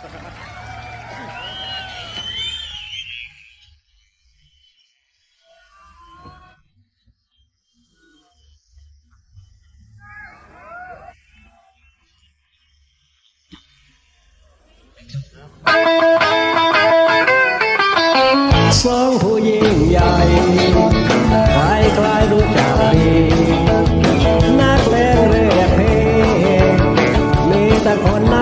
สองผู้ยิ่งใหญ่ใครใครรู้จักดีนักเล่นเรือเพลงมีแต่คน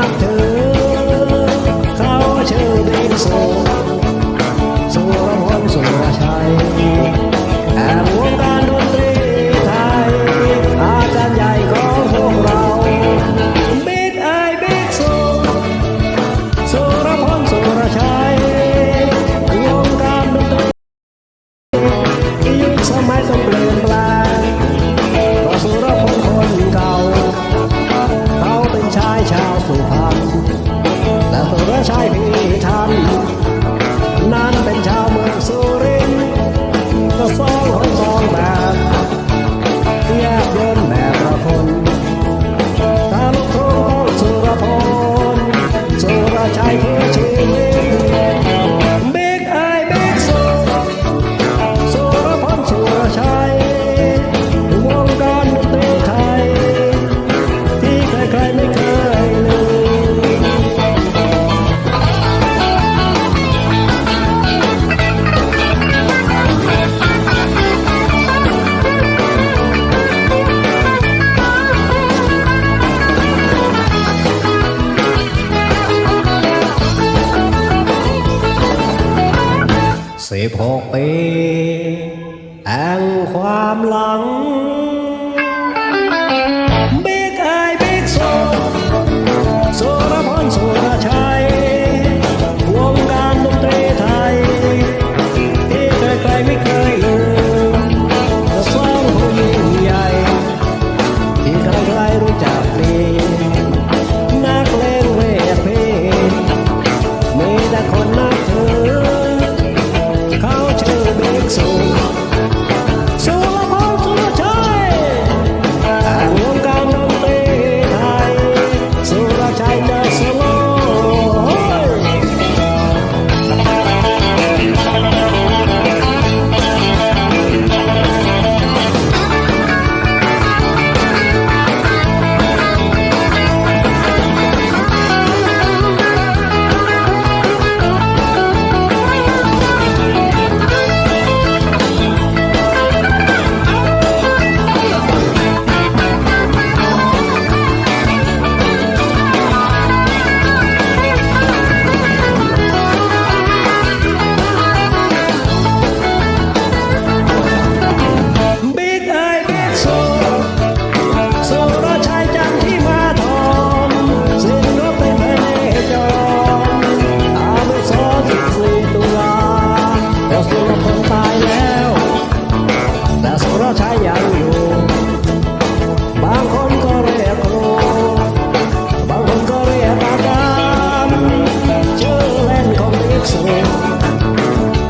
สิบหกปีแห่งความหลัง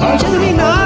ของฉันอยู่นี่น